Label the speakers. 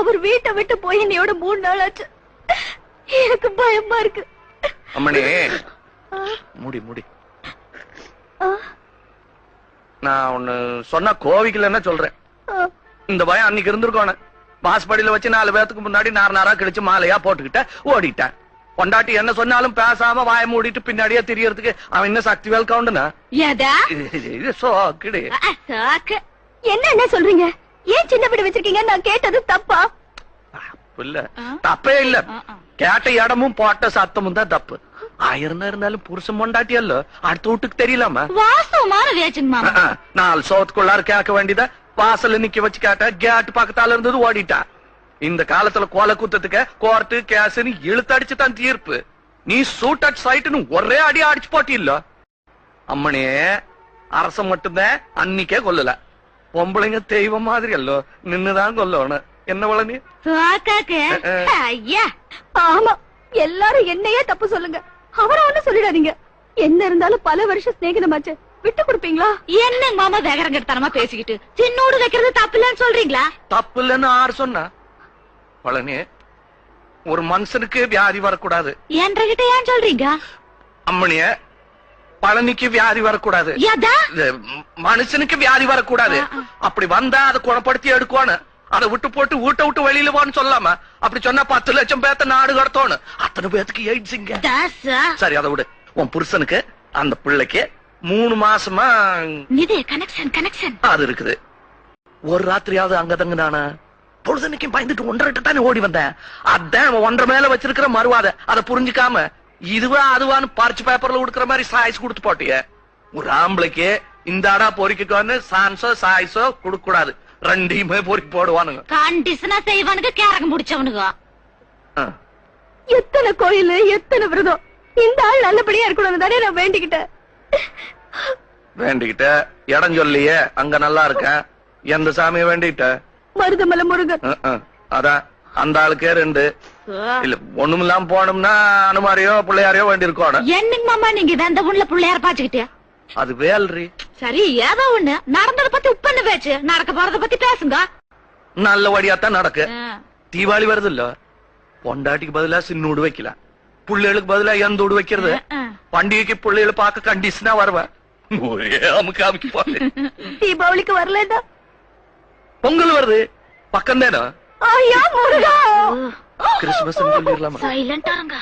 Speaker 1: அவர் வீட்டை விட்டு போய் இன்னையோட மூணு நாள் ஆச்சு. எனக்கு பயமா இருக்கு.
Speaker 2: அம்மணி
Speaker 1: ஆ,
Speaker 2: முடி முடி. நான் ஒண்ணு சொன்னா கோவிக்கலன்னா சொல்றேன். இந்த பயம் அன்னைக்கு இருந்திருக்கோன வாசப்படியில வச்சு நாலு பேத்துக்கு முன்னாடி நார் நாரா கிழிச்சு மாலையா போட்டுக்கிட்ட ஓடிட்டேன். பொண்டாட்டி என்ன சொன்னாலும் பேசாம வாய மூடிட்டு பின்னாடியே தெரியறதுக்கு அவன் என்ன சக்தி வேல் கவுண்டுனா.
Speaker 1: என்ன என்ன சொல்றீங்க? ஏன் சின்ன வீடு வச்சிருக்கீங்க நான் கேட்டது தப்பா?
Speaker 2: இல்ல? தப்பே இல்ல.
Speaker 1: ஆ, ஆ.
Speaker 2: கேட்ட இடமும் போட்ட சத்தமும் தான் தப்பு. ஆயிரம் இருந்தாலும் புருஷன் பொண்டாட்டி அல்ல. அடுத்த வீட்டுக்கு தெரியலாமா?
Speaker 1: மாமா?
Speaker 2: ஆ, நாலு சோத்துக்குள்ளார கேட்க வேண்டியத வாசல்ல நிக்க வச்சு கேட்ட கேட் பக்கத்தால இருந்தது ஓடிட்டா. இந்த காலத்துல கோல குத்தத்துக்கு கோர்ட்டு கேஸ்னு இழுத்தடிச்சு தான் தீர்ப்பு. நீ சூட் அட் சைட்டுன்னு ஒரே அடி அடிச்சு போட்டி இல்ல அம்மனே அரசன் மட்டும்தான் அன்னிக்கே கொல்லல. பொம்பளைங்க தெய்வம் மாதிரி அல்லோ. நின்னுதான் கொல்லணும். என்ன வளனி.
Speaker 1: ஐயா. ஆமா எல்லாரும் என்னையே தப்பு சொல்லுங்க. அவரை ஒண்ணு சொல்லிடாதீங்க. என்ன இருந்தாலும் பல வருஷம் சிநேகிதமாச்சு விட்டு கொடுப்பீங்களா? என்ன மாமா வேகரங்கத்தனமா பேசிக்கிட்டு? சின்னோடு வைக்கிறது தப்பு இல்லன்னு சொல்றீங்களா?
Speaker 2: தப்பு இல்லைன்னு ஆறு சொன்னா? பழனி ஒரு மனுஷனுக்கு வியாதி வரக்கூடாது.
Speaker 1: என்கிட்ட ஏன் சொல்றீங்க?
Speaker 2: அம்மனிய பழனிக்கு வியாதி வரக்கூடாது. மனுஷனுக்கு வியாதி வரக்கூடாது. அப்படி வந்தா அதை குணப்படுத்தி எடுக்கணும் அதை விட்டு போட்டு வீட்டை விட்டு வெளியில போன்னு சொல்லாம அப்படி சொன்னா பத்து லட்சம் பேத்த நாடு கடத்தோணும் அத்தனை பேத்துக்கு எய்ட்ஸுங்க சரி அதை விடு. உன் புருஷனுக்கு அந்த பிள்ளைக்கு மூணு மாசமா
Speaker 1: இது கனெக்ஷன் கனெக்ஷன்
Speaker 2: அது இருக்குது. ஒரு ராத்திரியாவது அங்க தங்குனானா? பொழுதனைக்கும் பயந்துட்டு ஒன்றரை தானே ஓடி வந்தேன். அதான் ஒன்றரை மேல வச்சிருக்கிற மறுவாத. அதை புரிஞ்சுக்காம இதுவா அதுவான்னு பறிச்சு பேப்பர்ல கொடுக்குற மாதிரி சாய்ஸ் கொடுத்து போட்டிய. ஒரு ஆம்பளைக்கு இந்த அடா பொறிக்கோன்னு சான்ஸோ சாய்ஸோ கொடுக்க கூடாது ரெண்டையுமே பொறிக்கு போடுவானுங்க.
Speaker 1: கண்டிஷனா செய்வானுங்க கேரங்க முடிச்சவனுங்க. எத்தனை கோயில் எத்தனை விரதம்? இந்த ஆள் நல்லபடியா இருக்கணும் தானே நான் வேண்டிக்கிட்டேன்.
Speaker 2: வேண்டிக்கிட்ட இடம் சொல்லியே அங்க நல்லா இருக்கேன். எந்த சாமியை வேண்டிக்கிட்ட?
Speaker 1: மருதமலை முருகன்.
Speaker 2: அதான் அந்த ஆளுக்கே ரெண்டு. இல்ல ஒண்ணுமில்லாம போனோம்னா அனுமாரியோ பிள்ளையாரையோ வேண்டி இருக்கணும்
Speaker 1: என்னங்க மாமா நீங்க வெந்த உள்ள பிள்ளையார பாச்சுக்கிட்டு
Speaker 2: அது வேல்ரி.
Speaker 1: சரி ஏதோ ஒண்ணு. நடந்தத பத்தி உப்பன்னு பேச்சு? நடக்க போறத பத்தி பேசுங்க.
Speaker 2: நல்ல வழியாத்தான் நடக்கு. தீபாவளி வருது இல்ல பொண்டாட்டிக்கு பதிலா சின்னூடு வைக்கலாம் புள்ளைகளுக்கு பதிலா எந்த ஊடு வைக்கிறது? பண்டிகைக்கு பிள்ளைகளை பார்க்க கண்டிஷனா வருவேன் ஒரே அமுக்கு அமுக்கி
Speaker 1: தீபாவளிக்கு வரலடா
Speaker 2: பொங்கல் வருது. பக்கம் தானே
Speaker 1: ஐயா முருகா!
Speaker 2: கிறிஸ்துமஸ் சொல்லிடலாமா?
Speaker 1: சைலண்டா இருங்க.